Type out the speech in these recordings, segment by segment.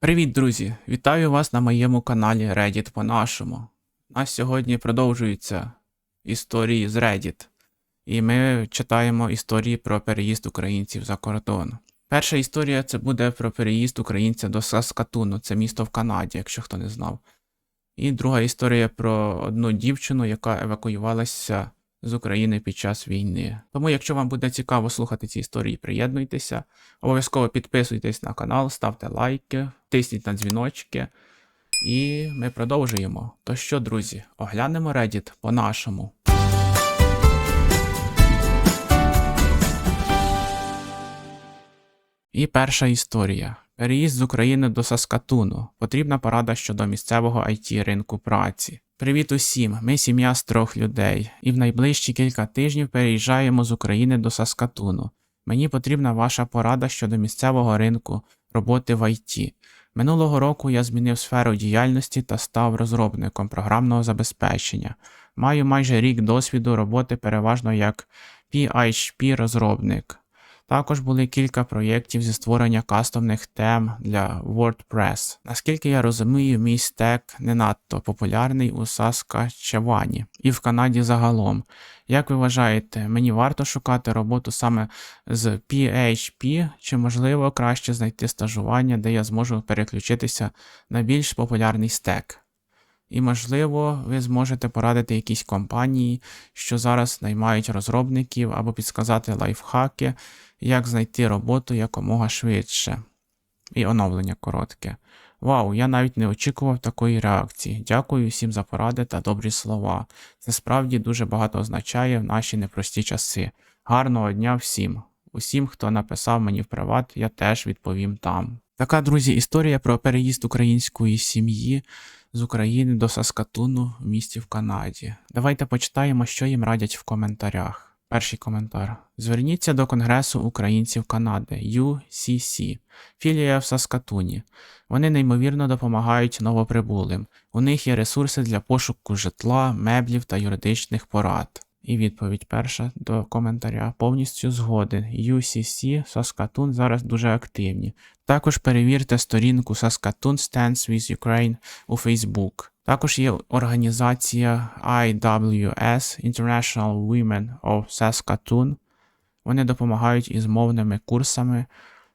Привіт, друзі! Вітаю вас на моєму каналі Reddit по-нашому. У нас сьогодні продовжуються історії з Reddit, і ми читаємо історії про переїзд українців за кордон. Перша історія це буде про переїзд українця до Саскатуну, це місто в Канаді, якщо хто не знав. І друга історія про одну дівчину, яка евакуювалася з України під час війни. Тому, якщо вам буде цікаво слухати ці історії, приєднуйтеся. Обов'язково підписуйтесь на канал, ставте лайки, тисніть на дзвіночки. І ми продовжуємо. То що, друзі, оглянемо Reddit по-нашому. І перша історія. Переїзд з України до Саскатуну. Потрібна порада щодо місцевого IT ринку праці. Привіт усім! Ми сім'я з трьох людей, і в найближчі кілька тижнів переїжджаємо з України до Саскатуну. Мені потрібна ваша порада щодо місцевого ринку роботи в IT. Минулого року я змінив сферу діяльності та став розробником програмного забезпечення. Маю майже рік досвіду роботи переважно як PHP-розробник. Також були кілька проєктів зі створення кастомних тем для WordPress. Наскільки я розумію, мій стек не надто популярний у Саскачевані і в Канаді загалом. Як ви вважаєте, мені варто шукати роботу саме з PHP, чи можливо краще знайти стажування, де я зможу переключитися на більш популярний стек? І, можливо, ви зможете порадити якісь компанії, що зараз наймають розробників або підсказати лайфхаки, як знайти роботу якомога швидше. І оновлення коротке. Вау, я навіть не очікував такої реакції. Дякую всім за поради та добрі слова. Це справді дуже багато означає в наші непрості часи. Гарного дня всім! Усім, хто написав мені в приват, я теж відповім там. Така, друзі, історія про переїзд української сім'ї з України до Саскатуну в місті в Канаді. Давайте почитаємо, що їм радять в коментарях. Перший коментар. Зверніться до Конгресу українців Канади UCC, філія в Саскатуні. Вони неймовірно допомагають новоприбулим. У них є ресурси для пошуку житла, меблів та юридичних порад. І відповідь перша до коментаря. Повністю згоден. UCC Saskatoon зараз дуже активні. Також перевірте сторінку Saskatoon Stands with Ukraine у Facebook. Також є організація IWS International Women of Saskatoon. Вони допомагають із мовними курсами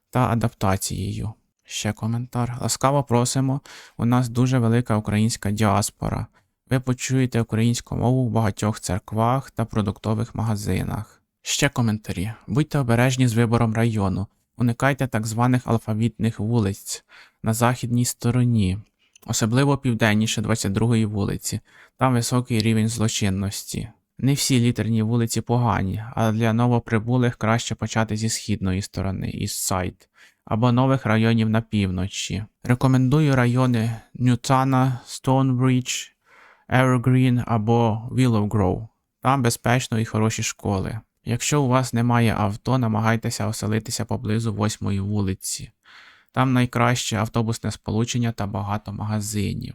та адаптацією. Ще коментар. Ласкаво просимо. У нас дуже велика українська діаспора. Ви почуєте українську мову в багатьох церквах та продуктових магазинах. Ще коментарі. Будьте обережні з вибором району. Уникайте так званих алфавітних вулиць на західній стороні, особливо південніше 22-ї вулиці. Там високий рівень злочинності. Не всі літерні вулиці погані, а для новоприбулих краще почати зі східної сторони, із сайт, або нових районів на півночі. Рекомендую райони Ньютана, Стоунбридж, Evergreen або Willow Grove. Там безпечно і хороші школи. Якщо у вас немає авто, намагайтеся оселитися поблизу 8-ї вулиці. Там найкраще автобусне сполучення та багато магазинів.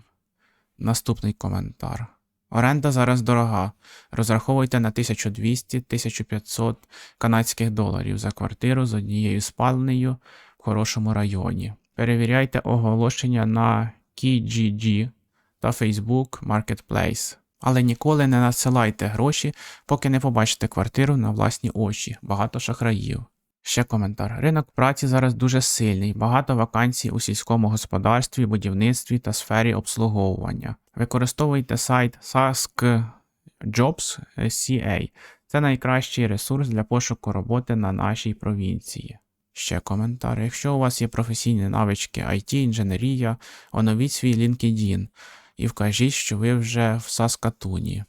Наступний коментар. Оренда зараз дорога. Розраховуйте на 1200-1500 канадських доларів за квартиру з однією спальнею в хорошому районі. Перевіряйте оголошення на Kijiji та Facebook Marketplace. Але ніколи не надсилайте гроші, поки не побачите квартиру на власні очі, багато шахраїв. Ще коментар. Ринок праці зараз дуже сильний, багато вакансій у сільському господарстві, будівництві та сфері обслуговування. Використовуйте сайт SaskJobs.ca. Це найкращий ресурс для пошуку роботи на нашій провінції. Ще коментар. Якщо у вас є професійні навички IT, інженерія, оновіть свій LinkedIn і вкажіть, що ви вже в Саскатуні.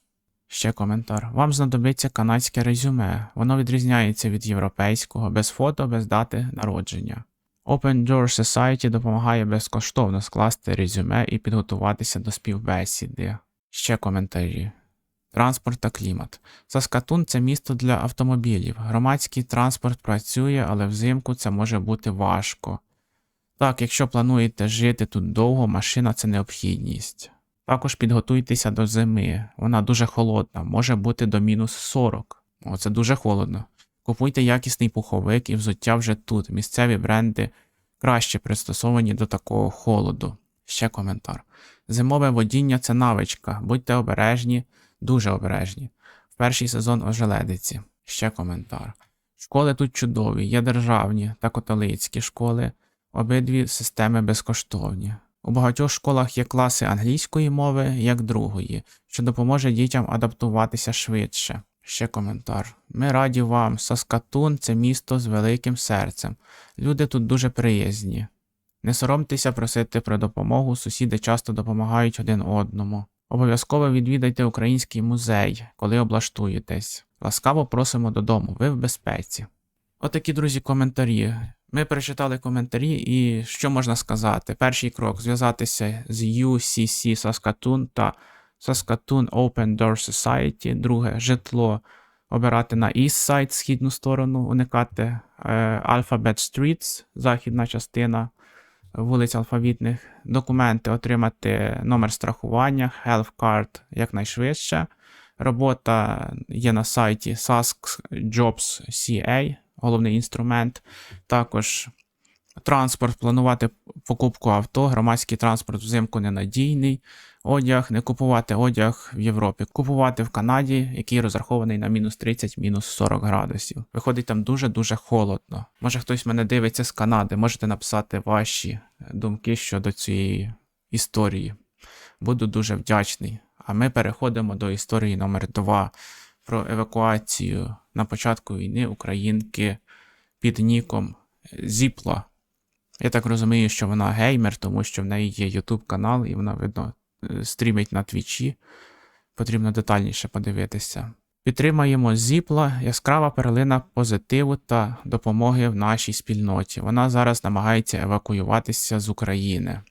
Ще коментар. Вам знадобиться канадське резюме. Воно відрізняється від європейського, без фото, без дати народження. Open Door Society допомагає безкоштовно скласти резюме і підготуватися до співбесіди. Ще коментарі. Транспорт та клімат. Саскатун це місто для автомобілів. Громадський транспорт працює, але взимку це може бути важко. Так, якщо плануєте жити тут довго, машина це необхідність. Також підготуйтеся до зими. Вона дуже холодна, може бути до мінус 40. О, це дуже холодно. Купуйте якісний пуховик і взуття вже тут. Місцеві бренди краще пристосовані до такого холоду. Ще коментар. Зимове водіння це навичка. Будьте обережні, дуже обережні. В перший сезон ожеледиці. Ще коментар. Школи тут чудові, є державні та католицькі школи, обидві системи безкоштовні. У багатьох школах є класи англійської мови як другої, що допоможе дітям адаптуватися швидше. Ще коментар. Ми раді вам. Саскатун це місто з великим серцем. Люди тут дуже приязні. Не соромтеся просити про допомогу, сусіди часто допомагають один одному. Обов'язково відвідайте український музей, коли облаштуєтесь. Ласкаво просимо додому, ви в безпеці. Отакі, друзі, коментарі. Ми перечитали коментарі, і що можна сказати? Перший крок зв'язатися з UCC Saskatoon та Saskatoon Open Door Society. Друге житло обирати на East Side, східну сторону, уникати е, Alphabet Streets, західна частина вулиць алфавітних, документи отримати номер страхування, Health Card якнайшвидше. Робота є на сайті Sask Jobs CA, головний інструмент. Також транспорт, планувати покупку авто, громадський транспорт взимку ненадійний. Одяг, не купувати одяг в Європі, купувати в Канаді, який розрахований на мінус 30, мінус 40 градусів. Виходить там дуже-дуже холодно. Може хтось мене дивиться з Канади, можете написати ваші думки щодо цієї історії. Буду дуже вдячний. А ми переходимо до історії номер 2 про евакуацію на початку війни українки під ніком Зіпла. Я так розумію, що вона геймер, тому що в неї є YouTube канал, і вона, видно, е, стрімить на твічі. Потрібно детальніше подивитися. Підтримаємо Зіпла, яскрава перлина позитиву та допомоги в нашій спільноті. Вона зараз намагається евакуюватися з України.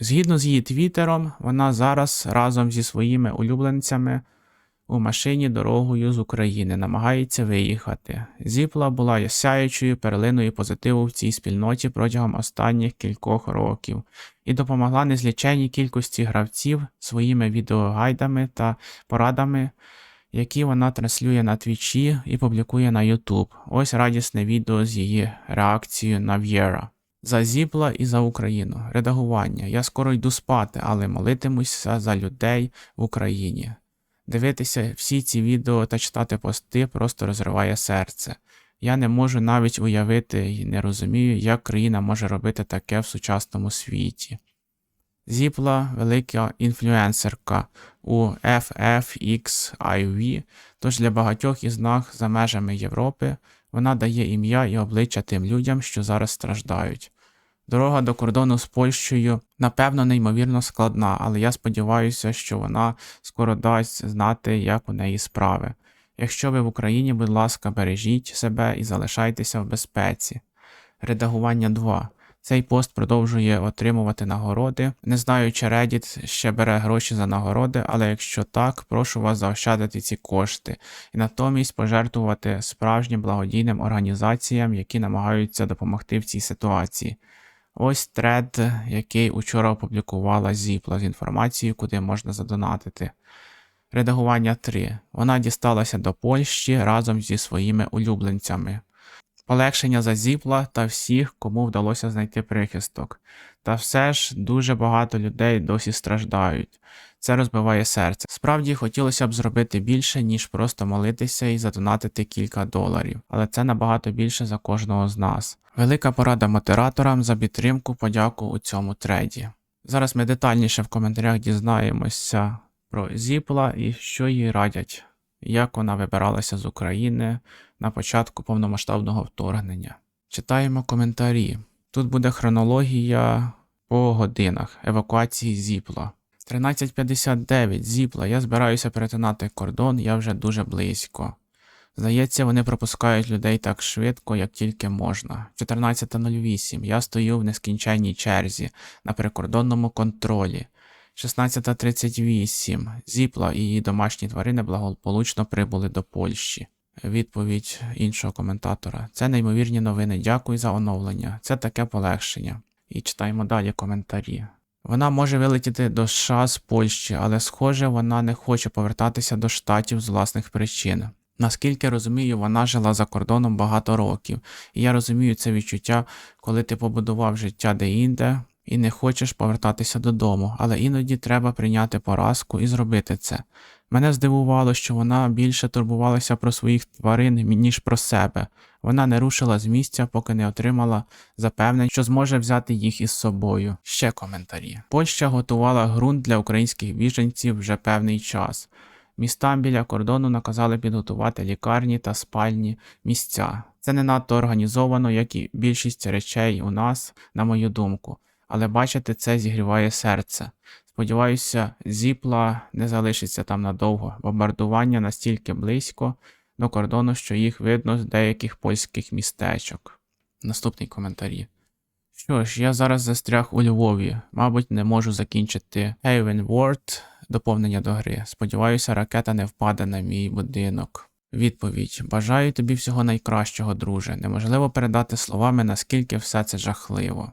Згідно з її твіттером, вона зараз разом зі своїми улюбленцями у машині дорогою з України намагається виїхати. Зіпла була сяючою перлиною позитиву в цій спільноті протягом останніх кількох років і допомогла незліченій кількості гравців своїми відеогайдами та порадами, які вона транслює на твічі і публікує на YouTube. Ось радісне відео з її реакцією на В'єра. За Зіпла і за Україну. Редагування. Я скоро йду спати, але молитимуся за людей в Україні. Дивитися всі ці відео та читати пости просто розриває серце. Я не можу навіть уявити і не розумію, як країна може робити таке в сучасному світі. Зіпла велика інфлюенсерка у FFXIV, тож для багатьох із нас за межами Європи вона дає ім'я і обличчя тим людям, що зараз страждають. Дорога до кордону з Польщею, напевно, неймовірно складна, але я сподіваюся, що вона скоро дасть знати, як у неї справи. Якщо ви в Україні, будь ласка, бережіть себе і залишайтеся в безпеці. Редагування 2. Цей пост продовжує отримувати нагороди. Не знаю, чи Reddit ще бере гроші за нагороди, але якщо так, прошу вас заощадити ці кошти і натомість пожертвувати справжнім благодійним організаціям, які намагаються допомогти в цій ситуації. Ось тред, який учора опублікувала Зіпла з інформацією, куди можна задонатити. Редагування 3. Вона дісталася до Польщі разом зі своїми улюбленцями. Полегшення за Зіпла та всіх, кому вдалося знайти прихисток. Та все ж дуже багато людей досі страждають. Це розбиває серце. Справді хотілося б зробити більше, ніж просто молитися і задонатити кілька доларів, але це набагато більше за кожного з нас. Велика порада модераторам за підтримку, подяку у цьому треді. Зараз ми детальніше в коментарях дізнаємося про Зіпла і що їй радять, як вона вибиралася з України на початку повномасштабного вторгнення. Читаємо коментарі. Тут буде хронологія по годинах евакуації Зіпла. 13.59 Зіпла. Я збираюся перетинати кордон, я вже дуже близько. Здається, вони пропускають людей так швидко, як тільки можна. 14.08. Я стою в нескінченній черзі на прикордонному контролі. 16.38. Зіпла і її домашні тварини благополучно прибули до Польщі. Відповідь іншого коментатора. Це неймовірні новини. Дякую за оновлення. Це таке полегшення. І читаємо далі коментарі. Вона може вилетіти до США з Польщі, але, схоже, вона не хоче повертатися до штатів з власних причин. Наскільки розумію, вона жила за кордоном багато років, і я розумію це відчуття, коли ти побудував життя де-інде і не хочеш повертатися додому, але іноді треба прийняти поразку і зробити це. Мене здивувало, що вона більше турбувалася про своїх тварин, ніж про себе. Вона не рушила з місця, поки не отримала запевнень, що зможе взяти їх із собою. Ще коментарі. Польща готувала ґрунт для українських біженців вже певний час. Містам біля кордону наказали підготувати лікарні та спальні місця. Це не надто організовано, як і більшість речей у нас, на мою думку, але бачити це зігріває серце. Сподіваюся, зіпла не залишиться там надовго. Бомбардування настільки близько до кордону, що їх видно з деяких польських містечок. Наступний коментарі. Що ж, я зараз застряг у Львові. Мабуть, не можу закінчити World доповнення до гри. Сподіваюся, ракета не впаде на мій будинок. Відповідь: Бажаю тобі всього найкращого, друже. Неможливо передати словами, наскільки все це жахливо.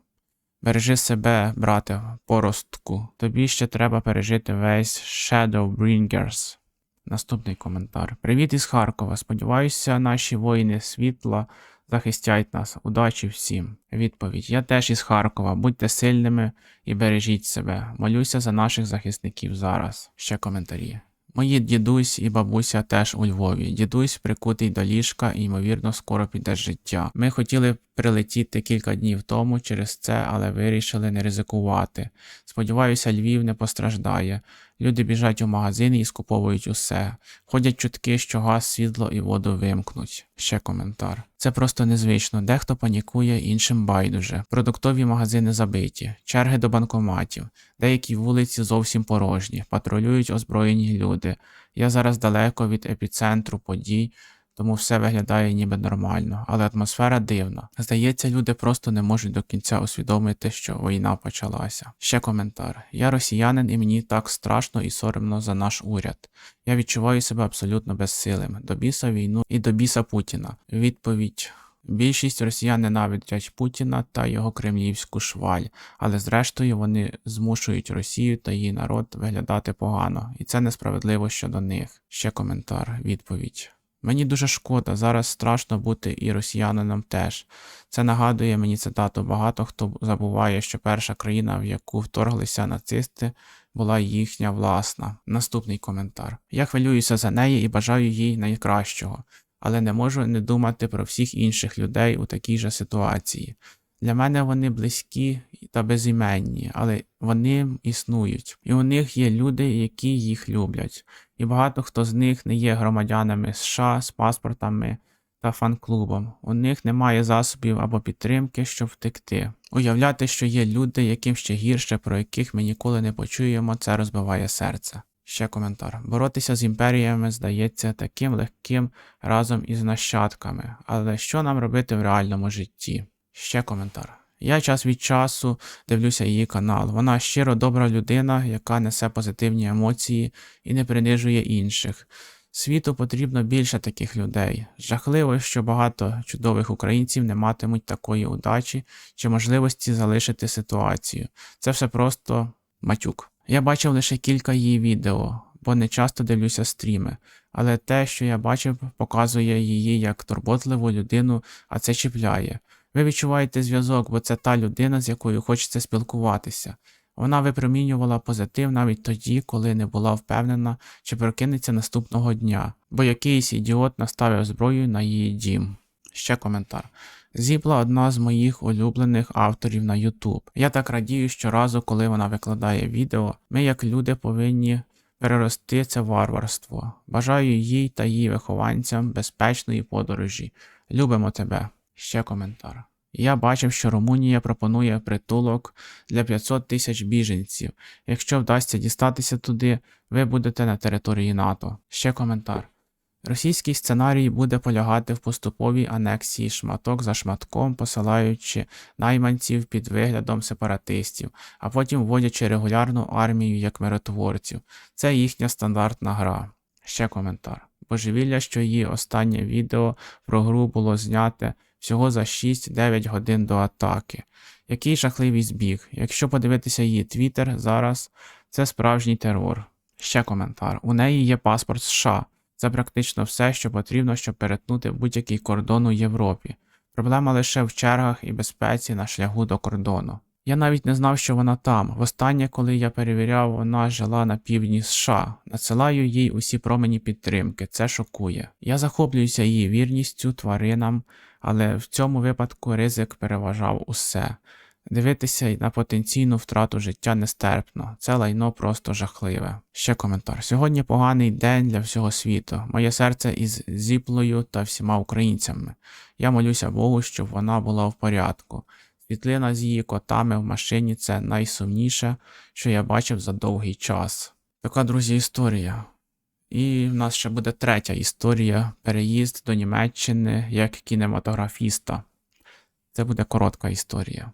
Бережи себе, брате, поростку. Тобі ще треба пережити весь Shadowbringers. Наступний коментар. Привіт із Харкова. Сподіваюся, наші воїни світла захистять нас. Удачі всім. Відповідь: Я теж із Харкова. Будьте сильними і бережіть себе. Молюся за наших захисників зараз. Ще коментарі. Мої дідусь і бабуся теж у Львові. Дідусь прикутий до ліжка і, ймовірно, скоро піде життя. Ми хотіли прилетіти кілька днів тому через це, але вирішили не ризикувати. Сподіваюся, Львів не постраждає. Люди біжать у магазини і скуповують усе. Ходять чутки, що газ, світло і воду вимкнуть. Ще коментар. Це просто незвично. Дехто панікує, іншим байдуже. Продуктові магазини забиті, черги до банкоматів, деякі вулиці зовсім порожні, патрулюють озброєні люди. Я зараз далеко від епіцентру подій, тому все виглядає ніби нормально, але атмосфера дивна. Здається, люди просто не можуть до кінця усвідомити, що війна почалася. Ще коментар: я росіянин, і мені так страшно і соромно за наш уряд. Я відчуваю себе абсолютно безсилим. До біса війну і до біса Путіна. Відповідь. Більшість росіян ненавидять Путіна та його кремлівську шваль, але зрештою вони змушують Росію та її народ виглядати погано, і це несправедливо щодо них. Ще коментар, відповідь. Мені дуже шкода, зараз страшно бути і росіянином теж. Це нагадує мені цитату. Багато хто забуває, що перша країна, в яку вторглися нацисти, була їхня власна. Наступний коментар. Я хвилююся за неї і бажаю їй найкращого, але не можу не думати про всіх інших людей у такій же ситуації. Для мене вони близькі та безіменні, але вони існують, і у них є люди, які їх люблять і багато хто з них не є громадянами США з паспортами та фан-клубом. У них немає засобів або підтримки, щоб втекти. Уявляти, що є люди, яким ще гірше, про яких ми ніколи не почуємо, це розбиває серце. Ще коментар. Боротися з імперіями здається таким легким разом із нащадками, але що нам робити в реальному житті? Ще коментар. Я час від часу дивлюся її канал. Вона щиро добра людина, яка несе позитивні емоції і не принижує інших. Світу потрібно більше таких людей. Жахливо, що багато чудових українців не матимуть такої удачі чи можливості залишити ситуацію. Це все просто матюк. Я бачив лише кілька її відео, бо не часто дивлюся стріми, але те, що я бачив, показує її як турботливу людину, а це чіпляє. Ви відчуваєте зв'язок, бо це та людина, з якою хочеться спілкуватися. Вона випромінювала позитив навіть тоді, коли не була впевнена, чи прокинеться наступного дня, бо якийсь ідіот наставив зброю на її дім. Ще коментар. Зіпла одна з моїх улюблених авторів на YouTube. Я так радію щоразу, коли вона викладає відео. Ми, як люди, повинні перерости це варварство. Бажаю їй та її вихованцям безпечної подорожі. Любимо тебе. Ще коментар. Я бачив, що Румунія пропонує притулок для 500 тисяч біженців. Якщо вдасться дістатися туди, ви будете на території НАТО. Ще коментар. Російський сценарій буде полягати в поступовій анексії шматок за шматком, посилаючи найманців під виглядом сепаратистів, а потім вводячи регулярну армію як миротворців. Це їхня стандартна гра. Ще коментар. Божевілля, що її останнє відео про гру було зняте всього за 6-9 годин до атаки. Який жахливий збіг. Якщо подивитися її твіттер зараз, це справжній терор. Ще коментар. У неї є паспорт США. Це практично все, що потрібно, щоб перетнути будь-який кордон у Європі. Проблема лише в чергах і безпеці на шляху до кордону. Я навіть не знав, що вона там. Востаннє, коли я перевіряв, вона жила на півдні США. Надсилаю їй усі промені підтримки. Це шокує. Я захоплююся її вірністю тваринам, але в цьому випадку ризик переважав усе. Дивитися на потенційну втрату життя нестерпно. Це лайно просто жахливе. Ще коментар. Сьогодні поганий день для всього світу. Моє серце із зіплою та всіма українцями. Я молюся Богу, щоб вона була в порядку. Світлина з її котами в машині це найсумніше, що я бачив за довгий час. Така, друзі, історія. І в нас ще буде третя історія переїзд до Німеччини як кінематографіста. Це буде коротка історія.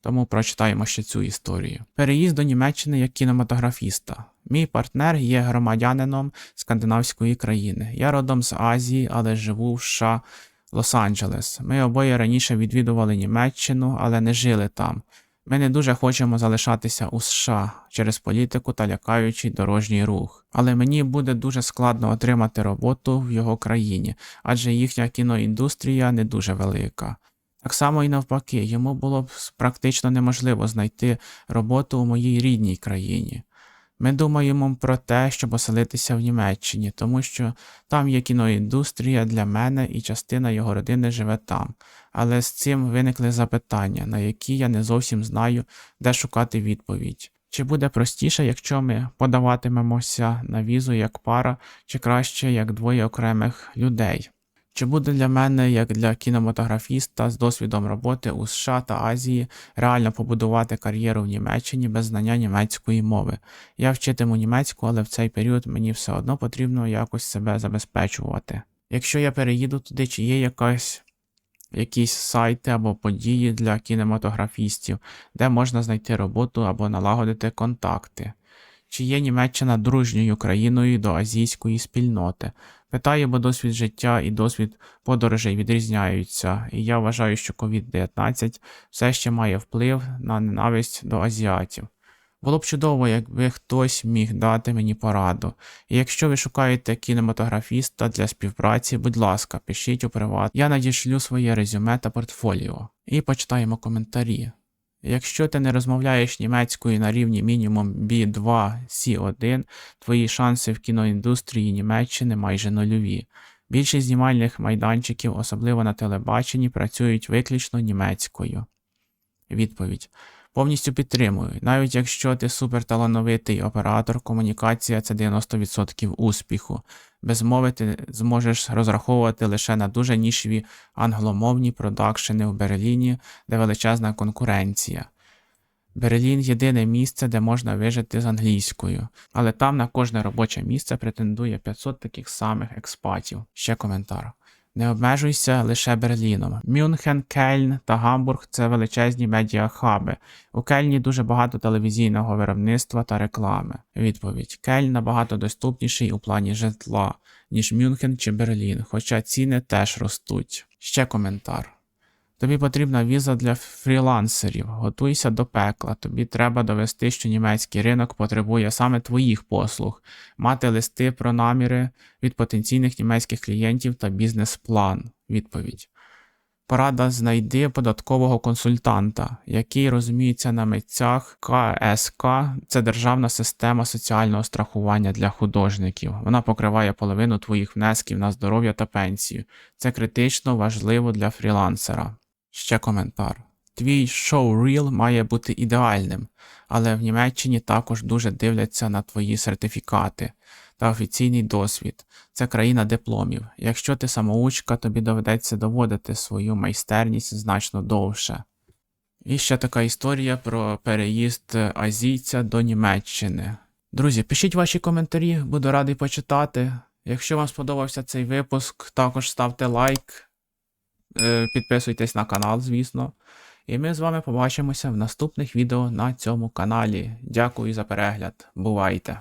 Тому прочитаємо ще цю історію. Переїзд до Німеччини як кінематографіста. Мій партнер є громадянином скандинавської країни. Я родом з Азії, але живу в США Лос-Анджелес. Ми обоє раніше відвідували Німеччину, але не жили там. Ми не дуже хочемо залишатися у США через політику та лякаючий дорожній рух. Але мені буде дуже складно отримати роботу в його країні, адже їхня кіноіндустрія не дуже велика. Так само і навпаки, йому було б практично неможливо знайти роботу у моїй рідній країні. Ми думаємо про те, щоб оселитися в Німеччині, тому що там є кіноіндустрія для мене і частина його родини живе там. Але з цим виникли запитання, на які я не зовсім знаю, де шукати відповідь. Чи буде простіше, якщо ми подаватимемося на візу як пара, чи краще як двоє окремих людей? Чи буде для мене, як для кінематографіста з досвідом роботи у США та Азії, реально побудувати кар'єру в Німеччині без знання німецької мови? Я вчитиму німецьку, але в цей період мені все одно потрібно якось себе забезпечувати. Якщо я переїду туди, чи є якась якісь сайти або події для кінематографістів, де можна знайти роботу або налагодити контакти. Чи є Німеччина дружньою країною до азійської спільноти? Питаю, бо досвід життя і досвід подорожей відрізняються, і я вважаю, що COVID-19 все ще має вплив на ненависть до азіатів. Було б чудово, якби хтось міг дати мені пораду. І якщо ви шукаєте кінематографіста для співпраці, будь ласка, пишіть у приват. Я надішлю своє резюме та портфоліо. І почитаємо коментарі. Якщо ти не розмовляєш німецькою на рівні мінімум B2, C1, твої шанси в кіноіндустрії Німеччини майже нульові. Більшість знімальних майданчиків, особливо на телебаченні, працюють виключно німецькою. Відповідь. Повністю підтримую. Навіть якщо ти суперталановитий оператор, комунікація це 90% успіху. Без мови ти зможеш розраховувати лише на дуже нішеві англомовні продакшени в Берліні, де величезна конкуренція. Берлін єдине місце, де можна вижити з англійською, але там на кожне робоче місце претендує 500 таких самих експатів. Ще коментар. Не обмежуйся лише Берліном. Мюнхен, Кельн та Гамбург це величезні медіахаби. У Кельні дуже багато телевізійного виробництва та реклами. Відповідь: Кельн набагато доступніший у плані житла, ніж Мюнхен чи Берлін, хоча ціни теж ростуть. Ще коментар. Тобі потрібна віза для фрілансерів. Готуйся до пекла. Тобі треба довести, що німецький ринок потребує саме твоїх послуг, мати листи про наміри від потенційних німецьких клієнтів та бізнес-план. Відповідь. Порада знайди податкового консультанта, який розуміється на митцях КСК це державна система соціального страхування для художників. Вона покриває половину твоїх внесків на здоров'я та пенсію. Це критично важливо для фрілансера. Ще коментар. Твій шоу-ріл має бути ідеальним, але в Німеччині також дуже дивляться на твої сертифікати та офіційний досвід. Це країна дипломів. Якщо ти самоучка, тобі доведеться доводити свою майстерність значно довше. І ще така історія про переїзд азійця до Німеччини. Друзі, пишіть ваші коментарі, буду радий почитати. Якщо вам сподобався цей випуск, також ставте лайк. Е, Підписуйтесь на канал, звісно. І ми з вами побачимося в наступних відео на цьому каналі. Дякую за перегляд. Бувайте!